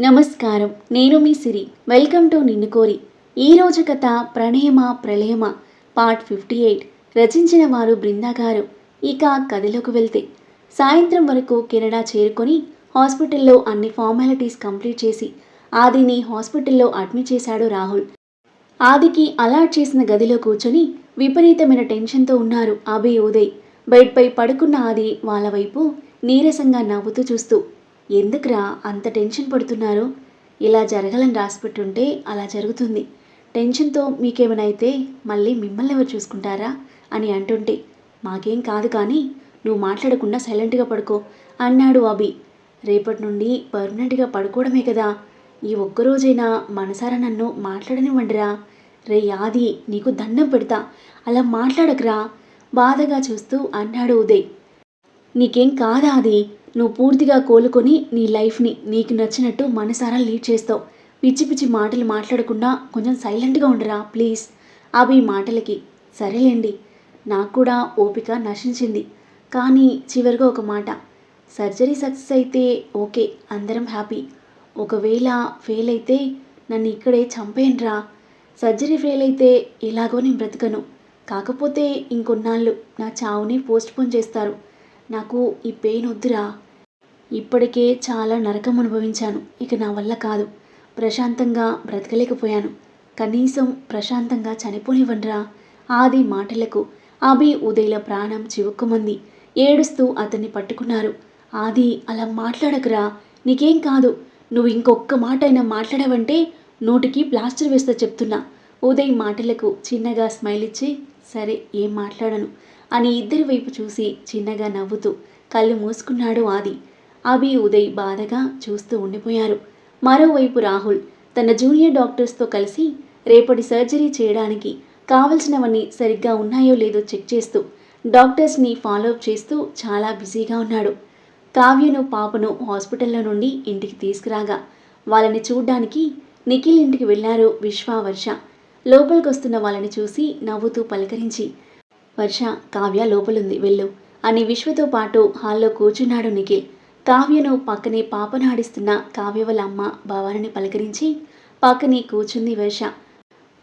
నమస్కారం. నేను మీ సిరి. Welcome to నిన్ను కోరి. ఈరోజు కథ ప్రణయమ ప్రళయమ? Part fifty eight. రచించిన వారు బృందా గారు. ఇక కథలోకి వెళ్తే. సాయంత్రం వరకు కెనడా చేరుకొని హాస్పిటల్లో అన్ని ఫార్మాలిటీస్ కంప్లీట్ చేసి ఆదిని హాస్పిటల్లో అడ్మిట్ చేశాడు రాహుల్. ఆదికి అలాట్ చేసిన గదిలో కూర్చొని విపరీతమైన టెన్షన్తో ఉన్నారు అభి ఉదయ్. బెడ్పై పడుకున్న ఆది వాళ్ళ వైపు నీరసంగా నవ్వుతూ చూస్తూ ఎందుకురా అంత టెన్షన్ పడుతున్నారు? ఇలా జరగాలని రాసిపెట్టుంటే అలా జరుగుతుంది. టెన్షన్తో మీకేమైనా అయితే మళ్ళీ మిమ్మల్ని ఎవరు చూసుకుంటారా? అని అంటుంటే మాకేం కాదు కానీ నువ్వు మాట్లాడకుండా సైలెంట్గా పడుకో అన్నాడు అభి. రేపటి నుండి పర్మనెంట్గా పడుకోవడమే కదా. ఈ ఒక్కరోజైనా మనసారా నన్ను మాట్లాడనివ్వండిరా? రే యాది నీకు దండం పెడతా. అలా మాట్లాడకురా. బాధగా చూస్తూ అన్నాడు ఉదయ్. నీకేం కాదా అది నువ్వు పూర్తిగా కోలుకొని నీ లైఫ్ని నీకు నచ్చినట్టు మనసారా లీడ్ చేస్తావు. పిచ్చి పిచ్చి మాటలు మాట్లాడకుండా కొంచెం సైలెంట్గా ఉండరా ప్లీజ్? అవి మాటలకి సరేలేండి. నాకు కూడా ఓపిక నశించింది. కానీ చివరిగా ఒక మాట సర్జరీ సక్సెస్ అయితే ఓకే అందరం హ్యాపీ. ఒకవేళ ఫెయిల్ అయితే నన్ను ఇక్కడే చంపేయండిరా. సర్జరీ ఫెయిల్ అయితే ఎలాగో నేను బ్రతకను. కాకపోతే ఇంకొన్నాళ్ళు నా చావుని పోస్ట్పోన్ చేస్తారు. నాకు ఈ పెయిన్ వద్దురా. ఇప్పటికే చాలా నరకం అనుభవించాను. ఇక నా వల్ల కాదు. ప్రశాంతంగా బ్రతకలేకపోయాను. కనీసం ప్రశాంతంగా చనిపోనివ్వండిరా. ఆది మాటలకు. అభి ఉదయల ప్రాణం చివుక్కుమంది. ఏడుస్తూ అతన్ని పట్టుకున్నారు. ఆది అలా మాట్లాడకురా. నీకేం కాదు. నువ్వు ఇంకొక్క మాట అయినా మాట్లాడావంటే నోటికి ప్లాస్టర్ వేస్తా చెప్తున్నా. ఉదయ్ మాటలకు చిన్నగా స్మైల్ ఇచ్చి సరే ఏం మాట్లాడను. అని ఇద్దరి వైపు చూసి చిన్నగా నవ్వుతూ కళ్ళు మూసుకున్నాడు ఆది. అభి ఉదయ్ బాధగా చూస్తూ ఉండిపోయారు. మరోవైపు రాహుల్ తన జూనియర్ డాక్టర్స్తో కలిసి రేపటి సర్జరీ చేయడానికి కావలసినవన్నీ సరిగ్గా ఉన్నాయో లేదో చెక్ చేస్తూ డాక్టర్స్ని ఫాలోఅప్ చేస్తూ చాలా బిజీగా ఉన్నాడు. కావ్యను పాపను హాస్పిటల్లో నుండి ఇంటికి తీసుకురాగా వాళ్ళని చూడ్డానికి నిఖిల్ ఇంటికి వెళ్ళారు విశ్వ వర్ష లోపలికొస్తున్న వాళ్ళని చూసి నవ్వుతూ పలకరించి వర్ష కావ్య లోపలుంది. వెళ్ళు. అని విశ్వతో పాటు హాల్లో కూర్చున్నాడు నిఖిల్. కావ్యను పక్కనే పాపనాడిస్తున్న కావ్య వాళ్ళ అమ్మ భవానిని పలకరించి పక్కనే కూర్చుంది వర్ష.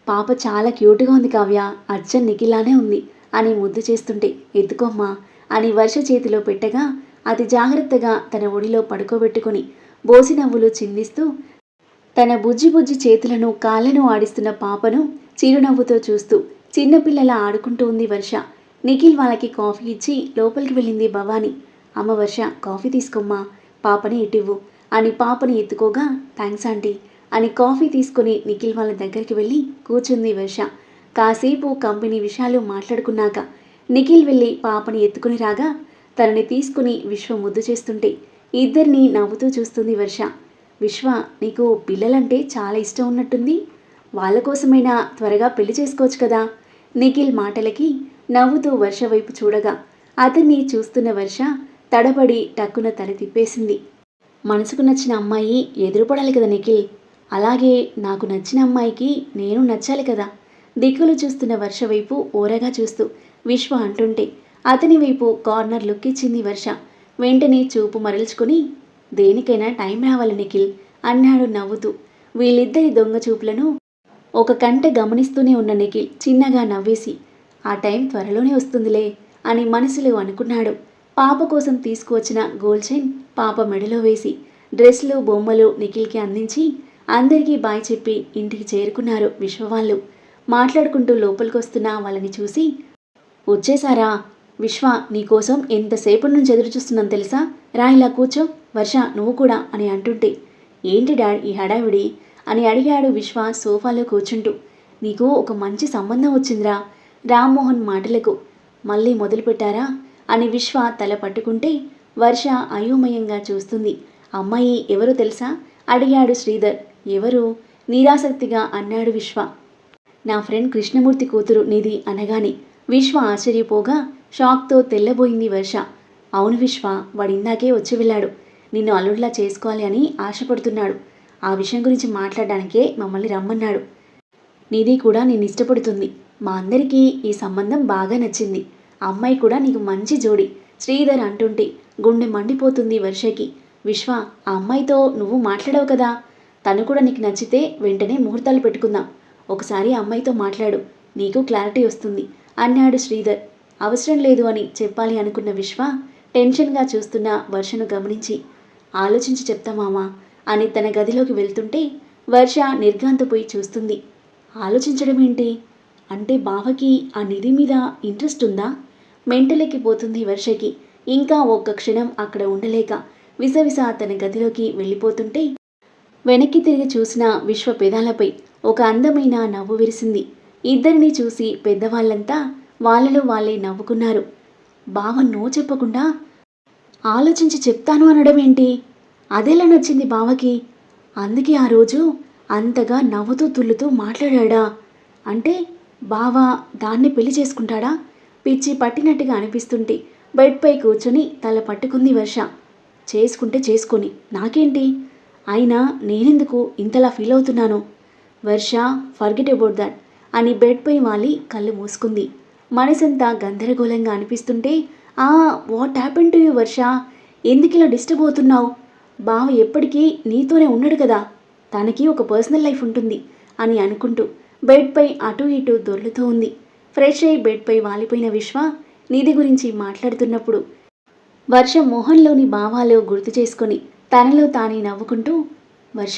పాప చాలా క్యూట్గా ఉంది కావ్య. అర్జన్ నిఖిలానే ఉంది అని ముద్దు చేస్తుంటే ఎత్తుకోమ్మా అని వర్ష చేతిలో పెట్టగా అతి జాగ్రత్తగా తన ఒడిలో పడుకోబెట్టుకుని బోసి నవ్వులు చిందిస్తూ తన బుజ్జి బుజ్జి చేతులను కాళ్ళను ఆడిస్తున్న పాపను చిరునవ్వుతో చూస్తూ చిన్నపిల్లల ఆడుకుంటూ ఉంది వర్ష. నిఖిల్ వాళ్ళకి కాఫీ ఇచ్చి లోపలికి వెళ్ళింది భవాని. అమ్మ వర్ష కాఫీ తీసుకోమ్మా పాపని ఇటివ్వు అని పాపని ఎత్తుకోగా థ్యాంక్స్ ఆంటీ అని కాఫీ తీసుకొని నిఖిల్ వాళ్ళ దగ్గరికి వెళ్ళి కూర్చుంది వర్ష. కాసేపు కంపెనీ విషయాలు మాట్లాడుకున్నాక నిఖిల్ వెళ్ళి పాపని ఎత్తుకుని రాగా తనని తీసుకుని విశ్వ ముద్దు చేస్తుంటే ఇద్దరిని నవ్వుతూ చూస్తుంది వర్ష. విశ్వ నీకు పిల్లలంటే చాలా ఇష్టం ఉన్నట్టుంది. వాళ్ళ కోసమైనా త్వరగా పెళ్ళి చేసుకోవచ్చు కదా. నిఖిల్ మాటలకి నవ్వుతూ వర్ష వైపు చూడగా అతన్ని చూస్తున్న వర్ష తడబడి టక్కున తల తిప్పేసింది. మనసుకు నచ్చిన అమ్మాయి ఎదురుపడాలి కదా నిఖిల్. అలాగే నాకు నచ్చిన అమ్మాయికి నేను నచ్చాలి కదా. దిక్కులు చూస్తున్న వర్ష వైపు ఓరగా చూస్తూ విశ్వ అంటుంటే అతని వైపు కార్నర్ లుక్ ఇచ్చింది వర్ష. వెంటనే చూపు మరల్చుకుని దేనికైనా టైం రావాలి నిఖిల్ అన్నాడు నవ్వుతూ. వీళ్ళిద్దరి దొంగ చూపులను ఒక కంట గమనిస్తూనే ఉన్న నిఖిల్ చిన్నగా నవ్వేసి ఆ టైం త్వరలోనే వస్తుందిలే అని మనసులో అనుకున్నాడు. పాప కోసం తీసుకువచ్చిన గోల్డ్ చైన్ పాప మెడలో వేసి డ్రెస్లు బొమ్మలు నిఖిల్కి అందించి అందరికీ బాయ్ చెప్పి ఇంటికి చేరుకున్నారు విశ్వవాళ్ళు మాట్లాడుకుంటూ లోపలికి వస్తున్న వాళ్ళని చూసి వచ్చేసారా విశ్వ నీకోసం ఎంతసేపటి నుంచి ఎదురు చూస్తున్నాను తెలుసా? రా ఇలా కూర్చో వర్ష నువ్వు కూడా అని అంటుంటే ఏంటి డాడ్ ఈ హడావిడి? అని అడిగాడు విశ్వ సోఫాలో కూర్చుంటూ. నీకు ఒక మంచి సంబంధం వచ్చిందిరా. రామ్మోహన్ మాటలకు. మళ్ళీ మొదలుపెట్టారా అని విశ్వ తల పట్టుకుంటే వర్ష అయోమయంగా చూస్తుంది. అమ్మాయి ఎవరు తెలుసా? అడిగాడు శ్రీధర్. ఎవరు? నిరాసక్తిగా అన్నాడు విశ్వ. నా ఫ్రెండ్ కృష్ణమూర్తి కూతురు నిధి అనగానే విశ్వ ఆశ్చర్యపోగా షాక్తో తెల్లబోయింది వర్ష. అవును విశ్వ వాడు ఇందాకే వచ్చి వెళ్ళాడు. నిన్ను అల్లుడిలా చేసుకోవాలి అని ఆశపడుతున్నాడు. ఆ విషయం గురించి మాట్లాడడానికే మమ్మల్ని రమ్మన్నాడు. నీది కూడా నేను ఇష్టపడుతుంది. మా అందరికీ ఈ సంబంధం బాగా నచ్చింది. అమ్మాయి కూడా నీకు మంచి జోడి. శ్రీధర్ అంటుంటే గుండె మండిపోతుంది వర్షకి. విశ్వ ఆ అమ్మాయితో నువ్వు మాట్లాడవు కదా? తను కూడా నీకు నచ్చితే వెంటనే ముహూర్తాలు పెట్టుకుందాం. ఒకసారి అమ్మాయితో మాట్లాడు. నీకు క్లారిటీ వస్తుంది. అన్నాడు శ్రీధర్. అవసరం లేదు అని చెప్పాలి అనుకున్న విశ్వ టెన్షన్గా చూస్తున్న వర్షను గమనించి ఆలోచించి చెప్తా మామా. అని తన గదిలోకి వెళ్తుంటే వర్ష నిర్గాంతపోయి చూస్తుంది. ఆలోచించడం ఏంటి అంటే బావకి ఆ నిధి మీద ఇంట్రెస్ట్ ఉందా? మెంటలెక్కిపోతుంది వర్షకి. ఇంకా ఒక్క క్షణం అక్కడ ఉండలేక విసవిస తన గదిలోకి వెళ్ళిపోతుంటే వెనక్కి తిరిగి చూసిన విశ్వ పెదాలపై ఒక అందమైన నవ్వు విరిసింది. ఇద్దరిని చూసి పెద్దవాళ్ళంతా వాళ్ళలో వాళ్ళే నవ్వుకున్నారు. బావ నో చెప్పకుండా ఆలోచించి చెప్తాను అనడం ఏంటి అదెలా నచ్చింది బావకి. అందుకే ఆ రోజు అంతగా నవ్వుతూ తుల్లుతూ మాట్లాడా అంటే బావ దాన్ని పెళ్ళి చేసుకుంటాడా? పిచ్చి పట్టినట్టుగా అనిపిస్తుంటే బెడ్పై కూర్చొని తల పట్టుకుంది వర్ష. చేసుకుంటే చేసుకొని. నాకేంటి? అయినా నేనెందుకు ఇంతలా ఫీల్ అవుతున్నాను? వర్ష ఫర్గెట్ అబౌట్ దట్ అని బెడ్పై వాలి కళ్ళు మూసుకుంది. మనసంతా గందరగోళంగా అనిపిస్తుంటే ఆ what happen to you Varsha? ఎందుకు ఇలా డిస్టర్బ్ అవుతున్నావు? బావ ఎప్పటికీ నీతోనే ఉన్నాడు కదా. తనకి ఒక పర్సనల్ లైఫ్ ఉంటుంది అని అనుకుంటూ బెడ్పై అటు ఇటు దొర్లుతూ ఉంది. ఫ్రెష్ అయి బెడ్పై వాలిపోయిన విశ్వ నిధి గురించి మాట్లాడుతున్నప్పుడు వర్ష మోహన్లోని భావాలు గుర్తు చేసుకొని తనలో తానే నవ్వుకుంటూ వర్ష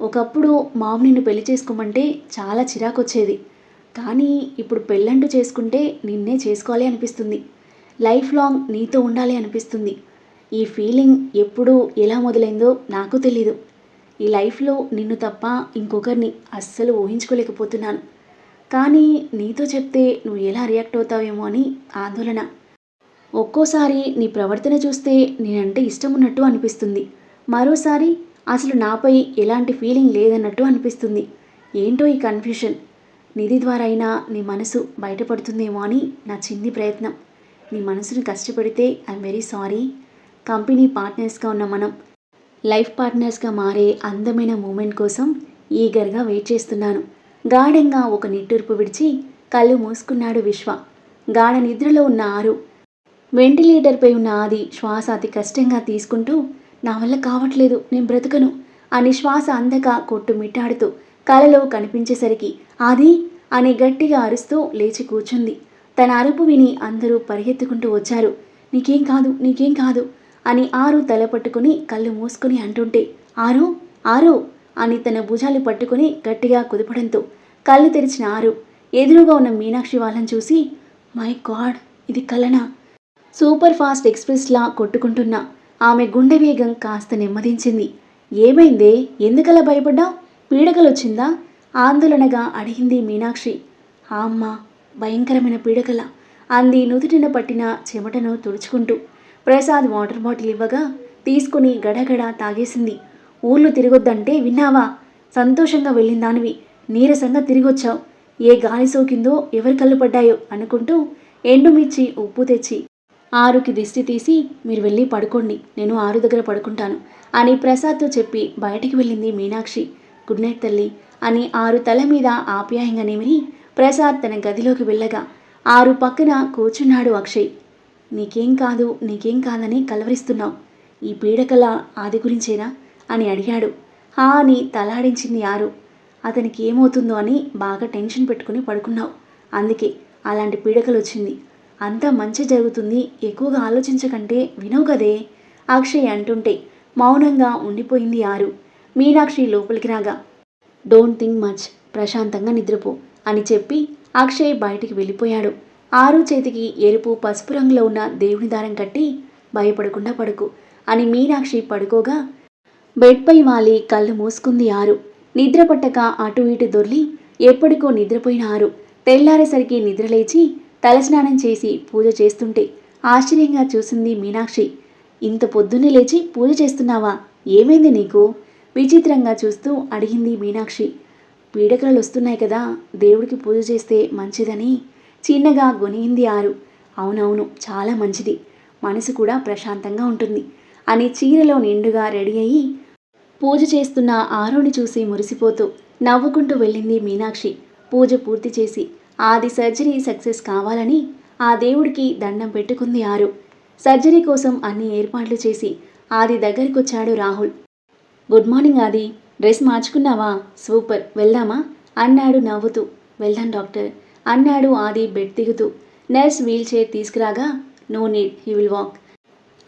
ఒకప్పుడు మాము నిన్ను పెళ్ళి చేసుకోమంటే చాలా చిరాకొచ్చేది. కానీ ఇప్పుడు పెళ్ళంటూ చేసుకుంటే నిన్నే చేసుకోవాలి అనిపిస్తుంది. లైఫ్ లాంగ్ నీతో ఉండాలి అనిపిస్తుంది. ఈ ఫీలింగ్ ఎప్పుడు ఎలా మొదలైందో నాకు తెలీదు. ఈ లైఫ్లో నిన్ను తప్ప ఇంకొకరిని అస్సలు ఊహించుకోలేకపోతున్నాను. కానీ నీతో చెప్తే నువ్వు ఎలా రియాక్ట్ అవుతావేమో అని ఆందోళన. ఒక్కోసారి నీ ప్రవర్తన చూస్తే నేనంటే ఇష్టం ఉన్నట్టు అనిపిస్తుంది. మరోసారి అసలు నాపై ఎలాంటి ఫీలింగ్ లేదన్నట్టు అనిపిస్తుంది. ఏంటో ఈ కన్ఫ్యూషన్ నిధి ద్వారా అయినా నీ మనసు బయటపడుతుందేమో అని నా చిన్ని ప్రయత్నం. నీ మనసుని కష్టపెడితే ఐఎమ్ వెరీ సారీ కంపెనీ పార్ట్నర్స్గా ఉన్న మనం లైఫ్ పార్ట్నర్స్గా మారే అందమైన మూమెంట్ కోసం ఈగర్గా వెయిట్ చేస్తున్నాను. గాఢంగా ఒక నిట్టూర్పు విడిచి కళ్ళు మూసుకున్నాడు విశ్వ. గాఢ నిద్రలో ఉన్న ఆరు వెంటిలేటర్పై ఉన్న ఆది శ్వాస అతి కష్టంగా తీసుకుంటూ నా వల్ల కావట్లేదు నేను బ్రతకను అని శ్వాస అందక కొట్టుమిట్టాడుతూ కలలో కనిపించేసరికి ఆది అని గట్టిగా అరుస్తూ లేచి కూర్చుంది. తన అరుపు విని అందరూ పరిగెత్తుకుంటూ వచ్చారు. నీకేం కాదు నీకేం కాదు అని ఆరు తల పట్టుకుని కళ్ళు మూసుకుని అంటుంటే ఆరు ఆరు అని తన భుజాలు పట్టుకుని గట్టిగా కుదపడంతో కళ్ళు తెరిచిన ఆరు ఎదురుగా ఉన్న మీనాక్షి వాళ్ళని చూసి మై గాడ్ ఇది కలనా. సూపర్ ఫాస్ట్ ఎక్స్ప్రెస్లా కొట్టుకుంటున్న ఆమె గుండె వేగం కాస్త నెమ్మదించింది. ఏమైందే? ఎందుకలా భయపడ్డావు? పీడకలొచ్చిందా? ఆందోళనగా అడిగింది మీనాక్షి. ఆ అమ్మ భయంకరమైన పీడకల అంది నుదుటిన పట్టిన చెమటను తుడుచుకుంటూ. ప్రసాద్ వాటర్ బాటిల్ ఇవ్వగా తీసుకుని గడగడ తాగేసింది. ఊర్లు తిరగొద్దంటే విన్నావా? సంతోషంగా వెళ్ళిందానివి. నీరసంగా తిరిగొచ్చావు. ఏ గాలి సోకిందో ఎవరి కళ్ళు పడ్డాయో అనుకుంటూ ఎండుమిర్చి ఉప్పు తెచ్చి ఆరుకి దిష్టి తీసి మీరు వెళ్ళి పడుకోండి నేను ఆరు దగ్గర పడుకుంటాను అని ప్రసాద్తో చెప్పి బయటికి వెళ్ళింది మీనాక్షి. గుడ్ నైట్ తల్లి అని ఆరు తల మీద ఆప్యాయంగా నిమిరి ప్రసాద్ తన గదిలోకి వెళ్ళగా ఆరు పక్కన కూర్చున్నాడు అక్షయ్. నీకేం కాదు నీకేం కాదని కలవరిస్తున్నావు. ఈ పీడకల ఆది గురించేనా? అని అడిగాడు. హా అని తలాడించింది ఆరు. అతనికి ఏమవుతుందో అని బాగా టెన్షన్ పెట్టుకుని పడుకున్నావు. అందుకే అలాంటి పీడకలు వచ్చింది అంతా మంచి జరుగుతుంది. ఎక్కువగా ఆలోచించకంటే వినవు కదే? అక్షయ్ అంటుంటే మౌనంగా ఉండిపోయింది ఆరు. మీనాక్షి లోపలికి రాగా డోంట్ థింక్ మచ్. ప్రశాంతంగా నిద్రపో అని చెప్పి అక్షయ్ బయటికి వెళ్ళిపోయాడు. ఆరు చేతికి ఎరుపు పసుపు రంగులో ఉన్న దేవుని దారం కట్టి భయపడకుండా పడుకు అని మీనాక్షి పడుకోగా బెడ్పై వాలి కళ్ళు మూసుకుంది ఆరు. నిద్ర పట్టక అటు ఇటు దొర్లి ఎప్పటికో నిద్రపోయిన ఆరు. తెల్లారేసరికి నిద్రలేచి తలస్నానం చేసి పూజ చేస్తుంటే ఆశ్చర్యంగా చూసింది మీనాక్షి. ఇంత పొద్దున్నే లేచి పూజ చేస్తున్నావా? ఏమైంది నీకు? విచిత్రంగా చూస్తూ అడిగింది మీనాక్షి. పీడకలు వస్తున్నాయి కదా దేవుడికి పూజ చేస్తే మంచిదని చిన్నగా గొనిగింది ఆరు. అవునవును చాలా మంచిది. మనసు కూడా ప్రశాంతంగా ఉంటుంది. అని చీరలో నిండుగా రెడీ అయ్యి పూజ చేస్తున్న ఆరుని చూసి మురిసిపోతూ నవ్వుకుంటూ వెళ్ళింది మీనాక్షి. పూజ పూర్తి చేసి ఆది సర్జరీ సక్సెస్ కావాలని ఆ దేవుడికి దండం పెట్టుకుంది ఆరు. సర్జరీ కోసం అన్ని ఏర్పాట్లు చేసి ఆది దగ్గరికొచ్చాడు Rahul. Good morning Aadi. Dress మార్చుకున్నావా? Super. వెళ్దామా? అన్నాడు నవ్వుతూ. వెళ్దాం డాక్టర్. అన్నాడు ఆది బెడ్ దిగుతూ nurse wheel chair తీసుకురాగా no need he will walk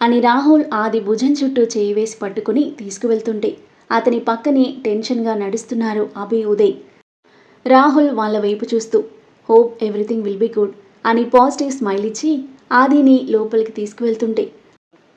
అని రాహుల్ ఆది భుజం చుట్టూ చేయి వేసి పట్టుకుని తీసుకువెళ్తుంటే అతని పక్కనే టెన్షన్గా నడుస్తున్నారు అభి ఉదయ్. రాహుల్ వాళ్ళ వైపు చూస్తూ hope everything will be good అని పాజిటివ్ స్మైల్ ఇచ్చి ఆదిని లోపలికి తీసుకువెళ్తుంటే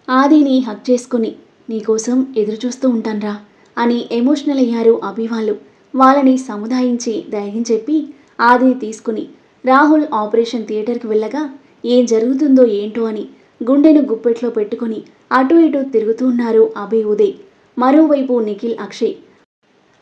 ఆదిని హక్ చేసుకుని నీకోసం ఎదురుచూస్తూ ఉంటాన్రా అని ఎమోషనల్ అయ్యారు అభి వాళ్ళు. వాళ్ళని సముదాయించి ధైర్యం చెప్పి ఆదిని తీసుకుని రాహుల్ ఆపరేషన్ థియేటర్కి వెళ్ళగా ఏం జరుగుతుందో ఏంటో అని గుండెను గుప్పెట్లో పెట్టుకుని అటు ఇటు తిరుగుతూ ఉన్నారు అభి ఉదయ్. మరోవైపు నిఖిల్ అక్షయ్.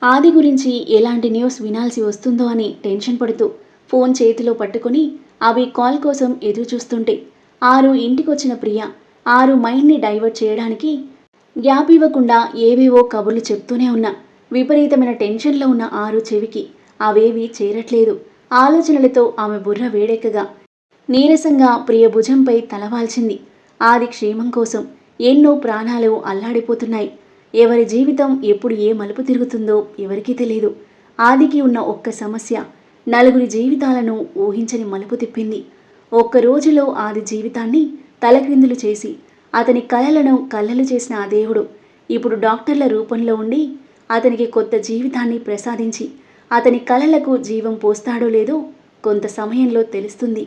ఆది గురించి ఎలాంటి న్యూస్ వినాల్సి వస్తుందో అని టెన్షన్ పడుతూ ఫోన్ చేతిలో పట్టుకొని అవి కాల్ కోసం ఎదురు చూస్తుంటే ఆరు ఇంటికొచ్చిన ప్రియ ఆరు మైండ్ని డైవర్ట్ చేయడానికి గ్యాప్ ఇవ్వకుండా ఏవేవో కబుర్లు చెప్తూనే ఉన్నా. విపరీతమైన టెన్షన్లో ఉన్న ఆరు చెవికి అవేవీ చేరట్లేదు. ఆలోచనలతో ఆమె బుర్ర వేడెక్కగా. నీరసంగా ప్రియ భుజంపై తలవాల్చింది ఆది క్షేమం కోసం ఎన్నో ప్రాణాలు అల్లాడిపోతున్నాయి. ఎవరి జీవితం ఎప్పుడు ఏ మలుపు తిరుగుతుందో ఎవరికీ తెలియదు ఆదికి ఉన్న ఒక్క సమస్య నలుగురి జీవితాలను ఊహించని మలుపు తిప్పింది. ఒక్క రోజులో ఆది జీవితాన్ని తలక్రిందులు చేసి అతని కలలను కళ్ళలు చేసిన ఆ దేవుడు ఇప్పుడు డాక్టర్ల రూపంలో ఉండి అతనికి కొత్త జీవితాన్ని ప్రసాదించి అతని కలలకు జీవం పోస్తాడో లేదో కొంత సమయంలో తెలుస్తుంది.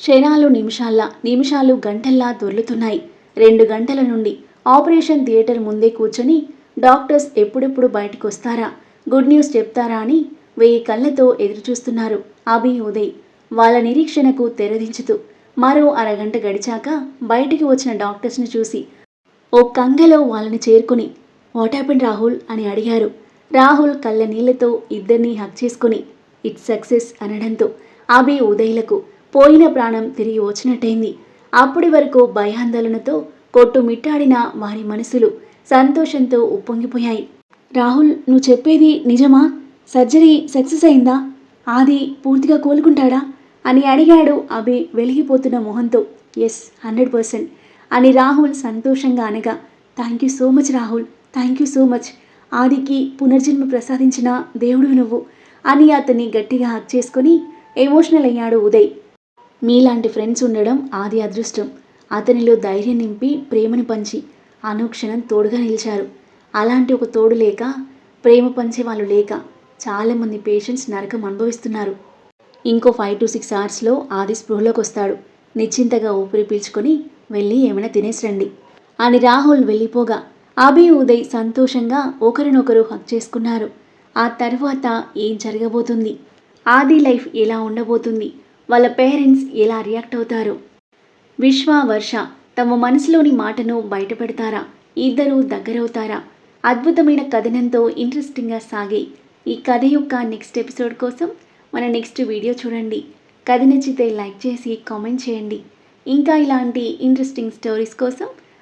క్షణాలు నిమిషాల్లా నిమిషాలు గంటల్లా దొర్లుతున్నాయి. రెండు గంటల నుండి ఆపరేషన్ థియేటర్ ముందే కూర్చొని డాక్టర్స్ ఎప్పుడెప్పుడు బయటకు వస్తారా గుడ్ న్యూస్ చెప్తారా అని వెయ్యి కళ్ళతో ఎదురుచూస్తున్నారు అభి ఉదయ్. వాళ్ళ నిరీక్షణకు తెరదించుతూ మరో అరగంట గడిచాక బయటికి వచ్చిన డాక్టర్స్ని చూసి ఓ కంగలో వాళ్ళని చేరుకుని వాట్ హ్యాపెన్ రాహుల్? అని అడిగారు. రాహుల్ కళ్ళ నీళ్ళతో ఇద్దరినీ హక్ చేసుకుని ఇట్ సక్సెస్ అనడంతో అభి ఉదయ్లకు పోయిన ప్రాణం తిరిగి వచ్చినట్టయింది. అప్పటి వరకు భయాందోళనతో కొట్టుమిట్టాడిన వారి మనసులు సంతోషంతో ఉప్పొంగిపోయాయి. రాహుల్ నువ్వు చెప్పేది నిజమా? సర్జరీ సక్సెస్ అయిందా? ఆది పూర్తిగా కోలుకుంటాడా? అని అడిగాడు అభి వెలిగిపోతున్న మొహంతో. ఎస్ హండ్రెడ్ పర్సెంట్ అని రాహుల్ సంతోషంగా అనగా thank you so much Rahul thank you so much ఆదికి పునర్జన్మ ప్రసాదించిన దేవుడు నువ్వు. అని అతన్ని గట్టిగా హక్ చేసుకొని ఎమోషనల్ అయ్యాడు ఉదయ్. మీలాంటి ఫ్రెండ్స్ ఉండడం ఆది అదృష్టం. అతనిలో ధైర్యం నింపి ప్రేమను పంచి అనుక్షణం తోడుగా నిలిచారు. అలాంటి ఒక తోడు లేక ప్రేమ పంచే వాళ్ళు లేక చాలామంది పేషెంట్స్ నరకం అనుభవిస్తున్నారు. ఇంకో ఫైవ్ టు సిక్స్ అవర్స్లో ఆది స్పృహలోకి వస్తాడు. నిశ్చింతగా ఊపిరి పీల్చుకొని వెళ్ళి ఏమైనా తినేసి రండి. అని రాహుల్ వెళ్ళిపోగా అభి ఉదయ్ సంతోషంగా ఒకరినొకరు హక్ చేసుకున్నారు. ఆ తర్వాత ఏం జరగబోతుంది? ఆది లైఫ్ ఎలా ఉండబోతుంది? వాళ్ళ పేరెంట్స్ ఎలా రియాక్ట్ అవుతారు? విశ్వ వర్ష తమ మనసులోని మాటను బయటపెడతారా? ఇద్దరు దగ్గరవుతారా? అద్భుతమైన కథనంతో ఇంట్రెస్టింగ్గా సాగే ఈ కథ యొక్క నెక్స్ట్ ఎపిసోడ్ కోసం మన నెక్స్ట్ వీడియో చూడండి. కథ నచ్చితే లైక్ చేసి కామెంట్ చేయండి. ఇంకా ఇలాంటి ఇంట్రెస్టింగ్ స్టోరీస్ కోసం